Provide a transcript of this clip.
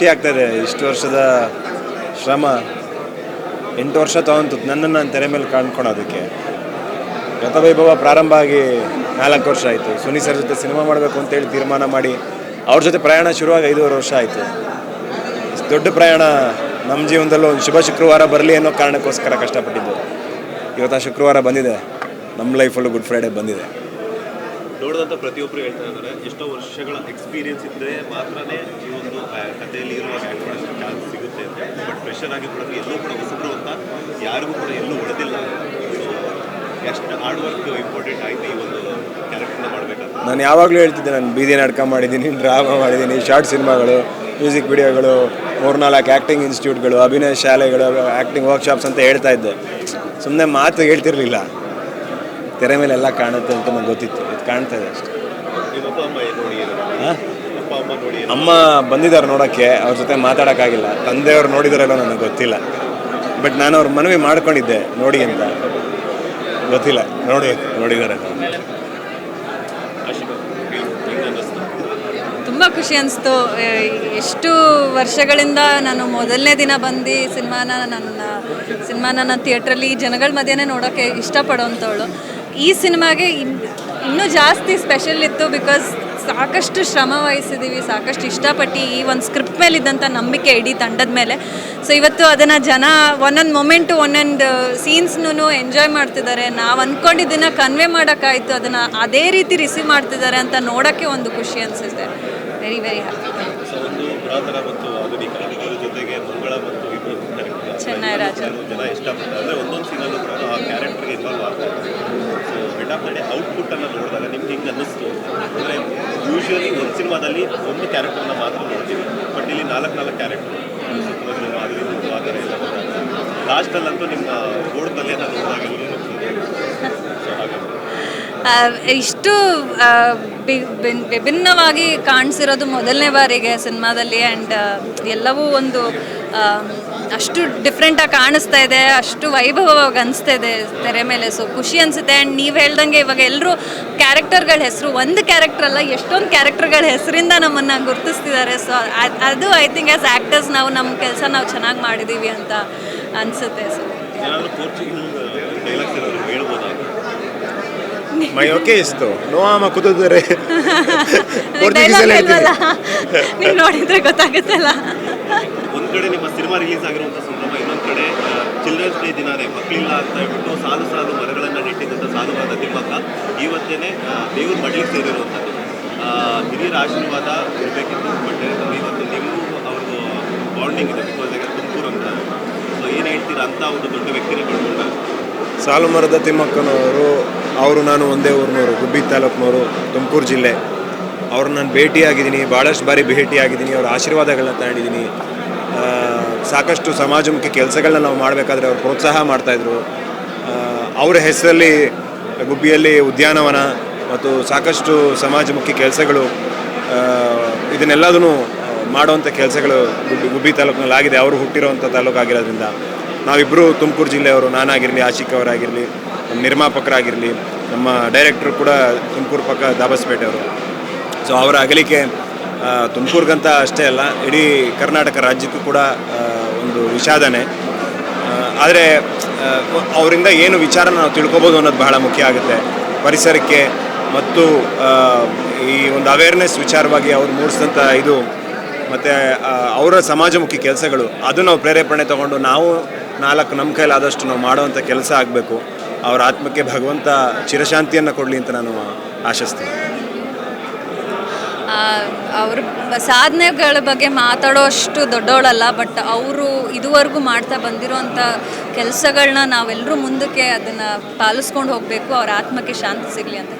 ಖುಷಿ ಆಗ್ತಾಯಿದೆ ಇಷ್ಟು ವರ್ಷದ ಶ್ರಮ ಎಂಟು ವರ್ಷ ತಗೊಂತು ನನ್ನನ್ನು ನಾನು ತೆರೆ ಮೇಲೆ ಕಾಣ್ಕೊಳೋದಕ್ಕೆ. ಗತವೈಭವ ಪ್ರಾರಂಭ ಆಗಿ ನಾಲ್ಕು ವರ್ಷ ಆಯಿತು. ಸುನಿ ಸರ್ ಜೊತೆ ಸಿನಿಮಾ ಮಾಡಬೇಕು ಅಂತೇಳಿ ತೀರ್ಮಾನ ಮಾಡಿ ಅವ್ರ ಜೊತೆ ಪ್ರಯಾಣ ಶುರುವಾಗಿ ಐದೂವರೆ ವರ್ಷ ಆಯಿತು. ದೊಡ್ಡ ಪ್ರಯಾಣ ನಮ್ಮ ಜೀವನದಲ್ಲೂ ಒಂದು ಶುಭ ಶುಕ್ರವಾರ ಬರಲಿ ಅನ್ನೋ ಕಾರಣಕ್ಕೋಸ್ಕರ ಕಷ್ಟಪಟ್ಟಿದ್ದು. ಇವತ್ತು ಆ ಶುಕ್ರವಾರ ಬಂದಿದೆ. ನಮ್ಮ ಲೈಫಲ್ಲೂ ಗುಡ್ ಫ್ರೈಡೇ ಬಂದಿದೆ. ನೋಡಿದಂಥ ಪ್ರತಿಯೊಬ್ಬರು ಹೇಳ್ತಾ ಇದ್ದಾರೆ, ಎಷ್ಟೋ ವರ್ಷಗಳ ಎಕ್ಸ್ಪೀರಿಯನ್ಸ್ ಇದ್ದರೆ ಮಾತ್ರನೇ ಈ ಒಂದು ಕಥೆಯಲ್ಲಿ ಇರುವ ಚಾನ್ಸ್ ಸಿಗುತ್ತೆ ಅಂತ ಬಟ್ ಫ್ರೆಶರ್ ಆಗಿ ಕೂಡ ಎಲ್ಲೂ ಕೂಡ ಹೊಸಬ್ರು ಅಂತ ಯಾರಿಗೂ ಕೂಡ ಎಲ್ಲೂ ಹೊಡೆದಿಲ್ಲ. ಸೊ ಎಷ್ಟು ಹಾರ್ಡ್ ವರ್ಕ್ ಇಂಪಾರ್ಟೆಂಟ್ ಆಯಿತು ಈ ಒಂದು ಕ್ಯಾರೆಕ್ಟರ್ನ ಮಾಡಬೇಕಂತ. ನಾನು ಯಾವಾಗಲೂ ಹೇಳ್ತಿದ್ದೆ, ನಾನು ಬೀದಿ ನಾಟಕ ಮಾಡಿದ್ದೀನಿ ಡ್ರಾಮಾ ಮಾಡಿದ್ದೀನಿ ಶಾರ್ಟ್ ಸಿನಿಮಾಗಳು ಮ್ಯೂಸಿಕ್ ವಿಡಿಯೋಗಳು ಮೂರ್ನಾಲ್ಕು ಆ್ಯಕ್ಟಿಂಗ್ ಇನ್ಸ್ಟಿಟ್ಯೂಟ್ಗಳು ಅಭಿನಯ ಶಾಲೆಗಳು ಆ್ಯಕ್ಟಿಂಗ್ ವರ್ಕ್ಶಾಪ್ಸ್ ಅಂತ ಹೇಳ್ತಾ ಇದ್ದೆ. ಸುಮ್ಮನೆ ಮಾತು ಹೇಳ್ತಿರ್ಲಿಲ್ಲ. ತೆರೆ ಮೇಲೆ ಎಲ್ಲ ಕಾಣುತ್ತೆ ಅಂತ ನಂಗೆ ಗೊತ್ತಿತ್ತು. ಇದು ಕಾಣ್ತಾ ಇದೆ ಅಷ್ಟೇ. ಅಮ್ಮ ಬಂದಿದ್ದಾರೆ ನೋಡೋಕ್ಕೆ, ಅವ್ರ ಜೊತೆ ಮಾತಾಡೋಕ್ಕಾಗಿಲ್ಲ. ತಂದೆಯವ್ರು ನೋಡಿದಾರಲ್ಲ ನನಗೆ ಗೊತ್ತಿಲ್ಲ. ಬಟ್ ನಾನು ಅವ್ರ ಮನವಿ ಮಾಡ್ಕೊಂಡಿದ್ದೆ, ನೋಡಿ ಅಂತ. ಗೊತ್ತಿಲ್ಲ. ನೋಡಿ ನೋಡಿದ್ದಾರೆ ತುಂಬ ಖುಷಿ ಅನಿಸ್ತು. ಎಷ್ಟು ವರ್ಷಗಳಿಂದ ನಾನು ಮೊದಲನೇ ದಿನ ಬಂದು ಸಿನಿಮಾನ ನನ್ನ, ಸಿನಿಮಾನ ನಾನು ಥಿಯೇಟ್ರಲ್ಲಿ ಜನಗಳ ಮಧ್ಯೆನೇ ನೋಡೋಕ್ಕೆ ಇಷ್ಟಪಡೋವಂಥವಳು ಈ ಸಿನಿಮಾಗೆ ಇನ್ ಇನ್ನೂ ಜಾಸ್ತಿ ಸ್ಪೆಷಲ್ ಇತ್ತು ಬಿಕಾಸ್ ಸಾಕಷ್ಟು ಶ್ರಮ ವಹಿಸಿದ್ದೀವಿ ಸಾಕಷ್ಟು ಇಷ್ಟಪಟ್ಟು ಈ ಒಂದು ಸ್ಕ್ರಿಪ್ಟ್ ಮೇಲಿದ್ದಂಥ ನಂಬಿಕೆ ಇಡೀ ತಂಡದ ಮೇಲೆ. ಸೊ ಇವತ್ತು ಅದನ್ನು ಜನ ಒಂದೊಂದು ಮೊಮೆಂಟು ಒಂದೊಂದು ಸೀನ್ಸ್ನೂ ಎಂಜಾಯ್ ಮಾಡ್ತಿದ್ದಾರೆ. ನಾವು ಅಂದ್ಕೊಂಡಿದ್ದನ್ನು ಕನ್ವೆ ಮಾಡೋಕ್ಕಾಯಿತು. ಅದನ್ನು ಅದೇ ರೀತಿ ರಿಸೀವ್ ಮಾಡ್ತಿದ್ದಾರೆ ಅಂತ ನೋಡೋಕ್ಕೆ ಒಂದು ಖುಷಿ ಅನಿಸುತ್ತೆ. ವೆರಿ ವೆರಿ ಹ್ಯಾಪಿ ಸೊ ಒಂದು ಪುರಾತನ ಮತ್ತು ಆಧುನಿಕ ಅದ್ರ ಜೊತೆಗೆ ಮಂಗಳ ಮತ್ತು ಇಬ್ಬರು ಚೆನ್ನೈ ರಾಜ. ಜನ ಇಷ್ಟಪಡ್ತಾರೆ ಅಂದರೆ ಒಂದೊಂದು ಸೀನಲ್ಲೂ ಕೂಡ ಆ ಕ್ಯಾರೆಕ್ಟರ್ಗೆ ಇನ್ವಾಲ್ವ್ ಆಗ್ತಾರೆ so head of the day ಔಟ್ಪುಟ್ಟನ್ನು ನೋಡಿದಾಗ ನಿಮ್ಗೆ ಹಿಂಗೆ ಅನ್ನಿಸ್ತು. ಅಂದರೆ ಯೂಶ್ವಲಿ ಒಂದು ಸಿನಿಮಾದಲ್ಲಿ ಒಂದು ಕ್ಯಾರೆಕ್ಟರ್ನ ಮಾತ್ರ ನೋಡ್ತೀವಿ. ಬಟ್ ಇಲ್ಲಿ ನಾಲ್ಕು ನಾಲ್ಕು ಕ್ಯಾರೆಕ್ಟರ್ ಆ ಥರ ಎಲ್ಲ ಲಾಸ್ಟಲ್ಲಂತೂ ನಿಮ್ಮ ಬೋರ್ಡ್ನಲ್ಲಿ ನಾನು ನೋಡಿದಾಗ ಸೊ ಹಾಗಾಗಿ ಇಷ್ಟು ವಿಭಿನ್ನವಾಗಿ ಕಾಣಿಸಿರೋದು ಮೊದಲನೇ ಬಾರಿಗೆ ಸಿನಿಮಾದಲ್ಲಿ. ಆ್ಯಂಡ್ ಎಲ್ಲವೂ ಒಂದು ಅಷ್ಟು ಡಿಫ್ರೆಂಟಾಗಿ ಕಾಣಿಸ್ತಾ ಇದೆ ಅಷ್ಟು ವೈಭವವಾಗಿ ಅನಿಸ್ತಾ ಇದೆ ತೆರೆ ಮೇಲೆ. ಸೊ ಖುಷಿ ಅನಿಸುತ್ತೆ. ಆ್ಯಂಡ್ ನೀವು ಹೇಳ್ದಂಗೆ ಇವಾಗ ಎಲ್ಲರೂ ಕ್ಯಾರೆಕ್ಟರ್ಗಳ ಹೆಸರು ಒಂದು ಕ್ಯಾರೆಕ್ಟರ್ ಅಲ್ಲ ಎಷ್ಟೊಂದು ಕ್ಯಾರೆಕ್ಟರ್ಗಳ ಹೆಸರಿಂದ ನಮ್ಮನ್ನು ಗುರುತಿಸ್ತಿದ್ದಾರೆ. ಸೊ ಅದು ಐ ಥಿಂಕ್ ಆ್ಯಸ್ ಆ್ಯಕ್ಟರ್ಸ್ ನಾವು ನಮ್ಮ ಕೆಲಸ ನಾವು ಚೆನ್ನಾಗಿ ಮಾಡಿದ್ದೀವಿ ಅಂತ ಅನಿಸುತ್ತೆ. ಸೊ ಇಸ್ತು. ನೋವಾಮ ಕುದಿದ್ರೆ ನೀವು ನೋಡಿದ್ರೆ ಗೊತ್ತಾಗುತ್ತಲ್ಲ. ಕಡೆ ನಿಮ್ಮ ಸಿನಿಮಾ ರಿಲೀಸ್ ಆಗಿರುವಂಥ ಸಂಭ್ರಮ ಇನ್ನೊಂದು ಕಡೆ ಚಿಲ್ಡ್ರನ್ಸ್ ಡೇ ದಿನಾನೇ ಮಕ್ಕಳಿಲ್ಲ ಅಂತ ಹೇಳ್ಬಿಟ್ಟು ಸಾಲು ಸಾಲು ಮರಗಳನ್ನು ನೆಟ್ಟಿದ್ದಂಥ ಸಾಧುವಾದ ತಿಮ್ಮಕ್ಕ ಇವತ್ತೇನೆ ದೇವ್ರ ಮಡ್ಲಿಗೆ ಸೇರಿರುವಂಥದ್ದು ಹಿರಿಯರ ಆಶೀರ್ವಾದ ಇರಬೇಕಿತ್ತು ಬಟ್ ಇವತ್ತು ನೀವು ಅವ್ರದ್ದು ಬಾಂಡಿಂಗ್ ಇದೆ ಬಿಕಾಸ್ ಯಾಕಂದ್ರೆ ತುಮಕೂರು ಅಂತ. ಸೊ ಏನು ಹೇಳ್ತೀರಾ ಅಂತ ಒಂದು ದೊಡ್ಡ ವ್ಯಕ್ತಿನೇ ಕಳ್ಕೊಂಡಾಗ ಸಾಲು ಮರದ ತಿಮ್ಮಕ್ಕನವರು, ಅವರು ನಾನು ಒಂದೇ ಊರಿನವರು, ಗುಬ್ಬಿ ತಾಲೂಕಿನವರು, ತುಮಕೂರು ಜಿಲ್ಲೆ. ಅವ್ರನ್ನ ನಾನು ಭೇಟಿಯಾಗಿದ್ದೀನಿ, ಭಾಳಷ್ಟು ಬಾರಿ ಭೇಟಿಯಾಗಿದ್ದೀನಿ, ಅವರ ಆಶೀರ್ವಾದಗಳನ್ನ ತಗೊಂಡಿದ್ದೀನಿ ಸಾಕಷ್ಟು ಸಮಾಜಮುಖಿ ಕೆಲಸಗಳನ್ನ ನಾವು ಮಾಡಬೇಕಾದ್ರೆ ಅವ್ರು ಪ್ರೋತ್ಸಾಹ ಮಾಡ್ತಾಯಿದ್ರು. ಅವರ ಹೆಸರಲ್ಲಿ ಗುಬ್ಬಿಯಲ್ಲಿ ಉದ್ಯಾನವನ ಮತ್ತು ಸಾಕಷ್ಟು ಸಮಾಜಮುಖಿ ಕೆಲಸಗಳು ಇದನ್ನೆಲ್ಲದೂ ಮಾಡುವಂಥ ಕೆಲಸಗಳು ಗುಬ್ಬಿ ಗುಬ್ಬಿ ತಾಲೂಕಿನಲ್ಲಿ ಆಗಿದೆ ಅವರು ಹುಟ್ಟಿರುವಂಥ ತಾಲೂಕು ಆಗಿರೋದ್ರಿಂದ ನಾವಿಬ್ಬರು ತುಮಕೂರು ಜಿಲ್ಲೆಯವರು, ನಾನಾಗಿರಲಿ, ಆಶಿಕ್ ಅವರಾಗಿರಲಿ, ನಮ್ಮ ನಿರ್ಮಾಪಕರಾಗಿರಲಿ, ನಮ್ಮ ಡೈರೆಕ್ಟ್ರು ಕೂಡ ತುಮಕೂರು ಪಕ್ಕ ದಾಬಸ್ಪೇಟೆಯವರು. ಸೊ ಅವರ ಅಗಲಿಕೆ ತುಮಕೂರಿಗಂತ ಅಷ್ಟೇ ಅಲ್ಲ, ಇಡೀ ಕರ್ನಾಟಕ ರಾಜ್ಯಕ್ಕೂ ಕೂಡ ಒಂದು ವಿಷಾದನೆ. ಆದರೆ ಅವರಿಂದ ಏನು ವಿಚಾರ ನಾವು ತಿಳ್ಕೊಬೋದು ಅನ್ನೋದು ಬಹಳ ಮುಖ್ಯ ಆಗುತ್ತೆ. ಪರಿಸರಕ್ಕೆ ಮತ್ತು ಈ ಒಂದು ಅವೇರ್ನೆಸ್ ವಿಚಾರವಾಗಿ ಅವ್ರು ಮೂಡಿಸಿದಂಥ ಇದು, ಮತ್ತು ಅವರ ಸಮಾಜಮುಖಿ ಕೆಲಸಗಳು, ಅದು ನಾವು ಪ್ರೇರೇಪಣೆ ತಗೊಂಡು ನಾವು ನಾಲ್ಕು ನಮ್ಮ ಕೈಲಾದಷ್ಟು ನಾವು ಮಾಡುವಂಥ ಕೆಲಸ ಆಗಬೇಕು. ಅವರ ಆತ್ಮಕ್ಕೆ ಭಗವಂತ ಚಿರಶಾಂತಿಯನ್ನು ಕೊಡಲಿ ಅಂತ ನಾನು ಆಶಿಸ್ತೀನಿ. ಅವ್ರ ಸಾಧನೆಗಳ ಬಗ್ಗೆ ಮಾತಾಡೋ ಅಷ್ಟು ದೊಡ್ಡವಳಲ್ಲ ಬಟ್ ಅವರು ಇದುವರೆಗೂ ಮಾಡ್ತಾ ಬಂದಿರೋಂಥ ಕೆಲಸಗಳನ್ನ ನಾವೆಲ್ಲರೂ ಮುಂದಕ್ಕೆ ಅದನ್ನು ಪಾಲಿಸ್ಕೊಂಡು ಹೋಗಬೇಕು, ಅವ್ರ ಆತ್ಮಕ್ಕೆ ಶಾಂತಿ ಸಿಗಲಿ ಅಂತ